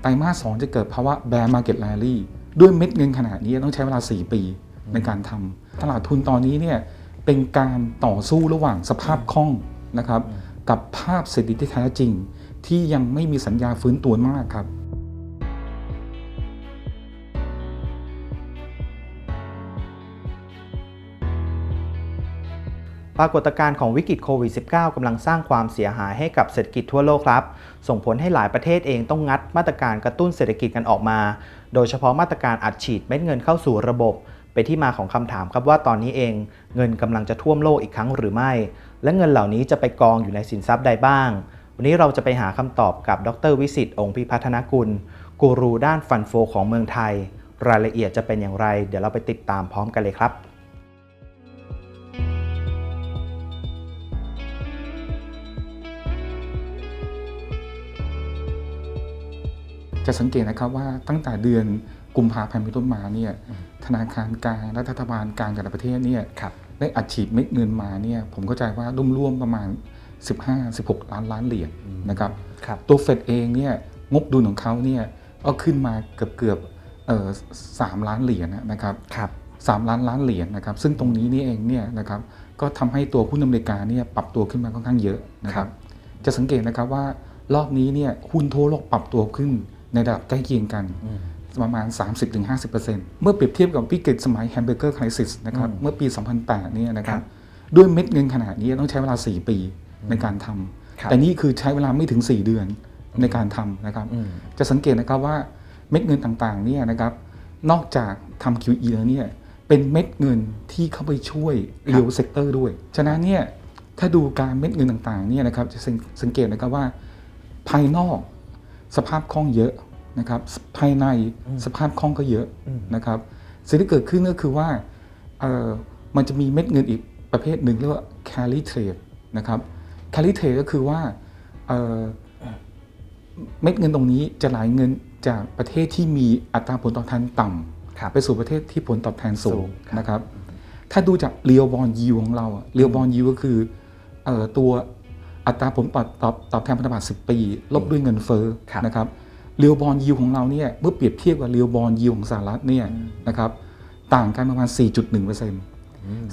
ไตรมาสสองจะเกิดภาวะ bear market rally ด้วยเม็ดเงินขนาดนี้ต้องใช้เวลา 4 ปีในการทำตลาดทุนตอนนี้เนี่ยเป็นการต่อสู้ระหว่างสภาพคล่องนะครับ กับภาพเศรษฐกิจที่แท้จริง ที่ยังไม่มีสัญญาฟื้นตัวมากครับ ปรากฏการณ์ของวิกฤตโควิด -19 กำลังสร้างความเสียหายให้กับเศรษฐกิจทั่วโลกครับ ส่งผลให้หลายประเทศเองต้องงัดมาตรการกระตุ้นเศรษฐกิจกันออกมา โดยเฉพาะมาตรการอัดฉีดเม็ดเงินเข้าสู่ระบบ เป็นที่มาของคำถามครับว่าตอนนี้เองเงินกำลังจะท่วมโลกอีกครั้งหรือไม่ และเงินเหล่านี้จะไปกองอยู่ในสินทรัพย์ใดบ้าง วันนี้เราจะไปหาคำตอบกับดรวิสิตองค์พิพัฒนกุล กูรูด้านฟันโฟ ของเมืองไทย รายละเอียดจะเป็นอย่างไร เดี๋ยวเราไปติดตามพร้อมกันเลยครับ จะสังเกตนะครับว่าตั้งแต่เดือนกุมภาพันธ์เป็นต้นมาเนี่ยธนาคารกลางและรัฐบาลกลางแต่ละประเทศเนี่ยครับได้อัดฉีดเม็ดเงินมาเนี่ยผมเข้าใจว่าร่วมๆประมาณ 15-16 ล้านล้านเหรียญนะครับครับตัวเฟดเองเนี่ยงบดุลของเขาเนี่ยก็ขึ้นมาเกือบเกือบๆเอ่อสามล้านเหรียญนะครับครับสามล้านล้านเหรียญนะครับ ซึ่งตรงนี้นี่เองเนี่ยนะครับก็ทำให้ตัวหุ้นอเมริกาเนี่ยปรับตัวขึ้นมาค่อนข้างเยอะนะคครัรับบจะสังเกตนะครับว่ารอบนี้เนี่ยหุ้นทั่วโลกปรับตัวขึ้น ในระดับใกล้เคียงกันประมาณ 30-50%เมื่อเปรียบเทียบกับวิกฤตสมัยแฮมเบอร์เกอร์คริสิสนะครับอืมเมื่อปี 2008เนี่ยนะครัครับบด้วยเม็ดเงินขนาดนี้ต้องใช้เวลา 4 ปีในการทครับำแต่นี่คือใช้เวลาไม่ถึง 4 เดือนในการทำนะครับอืมจะสังเกตนะครับว่าเม็ดเงินต่างๆเนี่ยนะครับนอกจากทำ QE แล้วเนี่ยเป็นเม็ดเงินที่เข้าไปช่วยเรียลเซกเตอร์ด้วย ฉะนั้นเนี่ยถ้าดูการเม็ดเงินต่างๆเนี่ยนะครับจะสังสังเกตนะครับว่าภายนอก สภาพคล่องเยอะนะครับภายในสภาพคล่องก็เยอะอืมนะครับสิ่งที่เกิดขึ้นก็คือว่าเอ่อมันจะมีเม็ดเงินอีกประเภทหนึ่งเรียกว่า carry trade นะครับ carry trade ก็คือว่าเอ่อเม็ดเงินตรงนี้จะไหลเงินจากประเทศที่มีอัตราผลตอบแทนต่ครับำไปสู่ประเทศที่ผลตอบแทนสูสูงงครับนะครับ ถ้าดูจากเรียวบอลยูของเราเรียวบอลยูก็คือเอ่อตัว อัตราผลตอบตอบตอบแทนพันธบัตร10 ปี ลบด้วยเงินเฟ้อครับนะครับเรียวบอลยูของเราเนี่ยเมื่อเปรียบเทียบกับเรียวบอลยูของสหรัฐเนี่ยนะครับต่างกันประมาณ 4.1%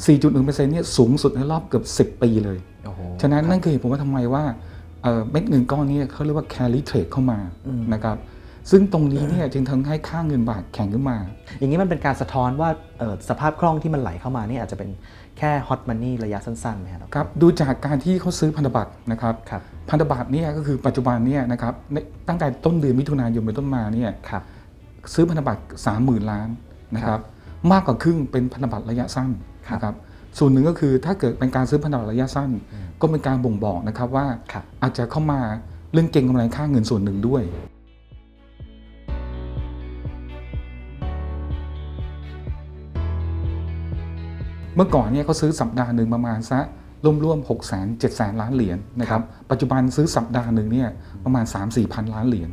4.1%เนี่ยสูงสุดในรอบเกือบ 10 ปีเลยโอ้โหฉะนั้นนั่นคือเหตุผลว่าทำไมว่าเอ่อเม็ดเงินก้อนนี้เขาเรียกว่า carry trade เข้ามาอืมนะครับ ซึ่งตรงนี้เนี่ยจึงทำให้ค่าเงินบาทแข็งขึ้นมา อย่างนี้มันเป็นการสะท้อนว่าเอ่อสภาพคล่องที่มันไหลเข้ามานี่อาจจะเป็นแค่ฮอตมันนี่ระยะสั้นๆไหมครับครับ ดูจากการที่เขาซื้อพันธบัตรนะครับครับพันธบัตรเนี่ยก็คือปัจจุบันเนี่ยนะครับในตั้งแต่ต้นเดือนมิถุนายนเป็นต้นมาเนี่ยครับซื้อพันธบัตร30,000 ล้านนะครับมากกว่าครึ่งเป็นพันธบัตรระยะสั้นครับนะครับส่วนหนึ่งก็คือถ้าเกิดเป็นการซื้อพันธบัตรระยะสั้น ก็เป็นการบ่งบอกนะครับว่าครับอาจจะเข้ามาเรื่องเก็งกำไรค่าเงินส่วนหนึ่งด้วย เมื่อก่อนเนี่ยเขาซื้อสัปดาห์หนึ่งประมาณสักร่วมๆ6 0 0 0 0 7 0 0 0ล้านเหรียญนะครับ ปัจจุบันซื้อสัปดาห์หนึ่งเนี่ยประมาณ 3 4พันล้านเหรียญ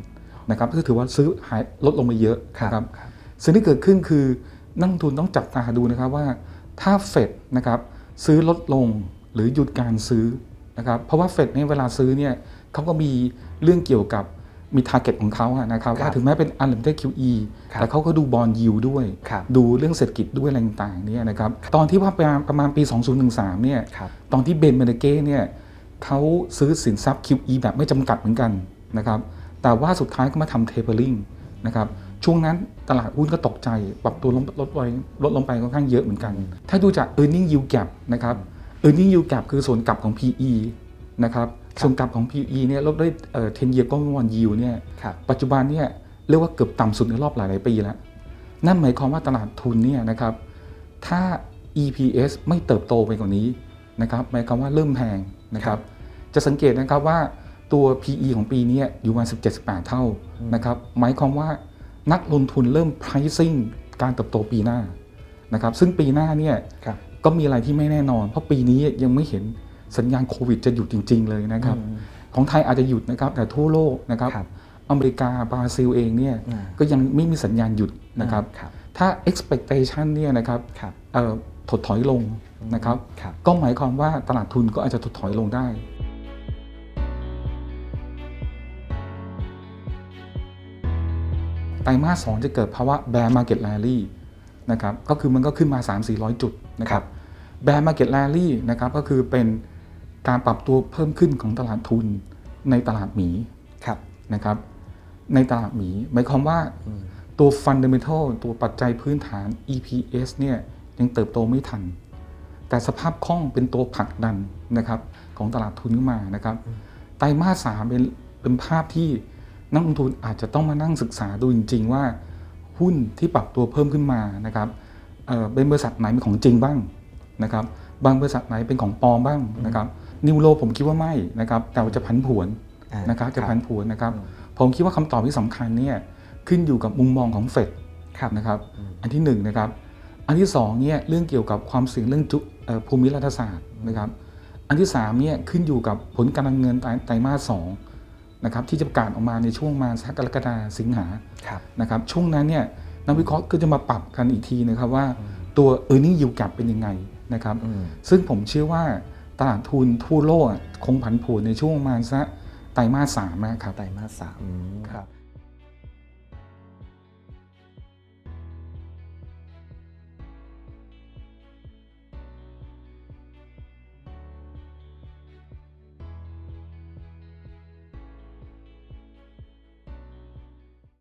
นะครับก็ถือว่าซื้อหายลดลงไปเยอะนะครับครับสิ่งที่เกิดขึ้นคือนักลงทุนต้องจับตาดูนะครับว่าถ้าเฟดนะครับซื้อลดลงหรือหยุดการซื้อนะครับเพราะว่าเฟดเนี่ยเวลาซื้อเนี่ยเขาก็มีเรื่องเกี่ยวกับ มีทาร์เก็ตของเขาอะนะครับครับว่าถึงแม้เป็น unlimited QE ครับแต่เขาก็ดูบอลยิวด้วยครับดูเรื่องเศรษฐกิจด้วยอะไรต่างๆเนี่ยนะครับตอนที่ว่าประมาณประมาณปี2013เนี่ยครับตอนที่เบนเมเนเก้เนี่ยเขาซื้อสินทรัพย์ QE แบบไม่จำกัดเหมือนกันนะครับแต่ว่าสุดท้ายก็มาทำ tapering นะครับช่วงนั้นตลาดหุ้นก็ตกใจ ปรับตัวลดลดลงลดลงไปค่อนข้างเยอะเหมือนกัน ถ้าดูจาก e a r n i n g yield gap นะครับ e a r n i n g yield gap คือส่วนกลับของ PE นะครับ ส่วนกลับของ PE เนี่ยลดด้วยเอ่อ10 year ก้อนวัน yield เนี่ยครับปัจจุบันเนี่ยเรียกว่าเกือบต่ำสุดในรอบหลายๆปีแล้ว นั่นหมายความว่าตลาดทุนเนี่ยนะครับถ้า EPS ไม่เติบโตไปกว่านี้นะครับหมายความว่าเริ่มแพงนะครับจะสังเกตนะครับว่าตัว PE ของปีนี้อยู่มา17-18 เท่านะครับหมายความว่านักลงทุนเริ่ม pricing การเติบโตปีหน้านะครับซึ่งปีหน้าเนี่ยครับก็มีอะไรที่ไม่แน่นอน เพราะปีนี้ยังไม่เห็น สัญญาณโควิดจะหยุดจริง ๆ เลยนะครับอืมของไทยอาจจะหยุดนะครับแต่ทั่วโลกนะครับครับอเมริกาบราซิลเองเนี่ยอ่าก็ยังไม่มีสัญญาณหยุดนะครับครับถ้า expectation เนี่ยนะครับครับเอ่อถดถอยลงนะครับครับ ก็หมายความว่าตลาดทุนก็อาจจะถดถอยลงได้คไตรมาสสองจะเกิดภาวะ bear market rally นะครับ ก็คือมันก็ขึ้นมา 3-400 จุดนะครับ bear market rally นะครับ ก็คือเป็น การปรับตัวเพิ่มขึ้นของตลาดทุนในตลาดหมีครับนะครับ ในตลาดหมีหมายความว่าตัว fundamental ตัวปัจจัยพื้นฐาน EPS เนี่ยยังเติบโตไม่ทัน แต่สภาพคล่องเป็นตัวผลักดันนะครับของตลาดทุนขึ้นมานะครับไตรมาสสามเป็นเป็นภาพที่นักลงทุนอาจจะต้องมานั่งศึกษาดูจริง ๆ ว่าหุ้นที่ปรับตัวเพิ่มขึ้นมานะครับเอ่อเป็นบริษัทไหนเป็นของจริงบ้างนะครับ บางบริษัทไหนเป็นของปลอมบ้างนะครับ นิวโรผมคิดว่าไม่นะครับแต่ว่าจะผันผวนอ่านนะครับจะครับผันผวนนะครับผมคิดว่าคำตอบที่สำคัญเนี่ยขึ้นอยู่กับมุมมองของเฟดครับนะครับอันที่หนึ่งนะครับอันที่สองเนี่ยเรื่องเกี่ยวกับความเสี่ยงเรื่องจุเอ่อภูมิรัฐศาสตร์นะครับอันที่สามเนี่ยขึ้นอยู่กับผลการดำเนินไตรไตรมาสสองนะครับที่จะประกาศออกมาในช่วงมาสักกรกฎาสิงหาครับนะครับช่วงนั้นเนี่ยนักวิเคราะห์ก็จะมาปรับกันอีกทีนะครับว่าตัว e a r n i n g yield gap เป็นยังไงนะครับอืมซึ่งผมเชื่อว่า ตลาดทุนทั่วโลกอะคงผันผวนในช่วงประมาณสักไตรมาสสามนะครับไตรมาสสามครับ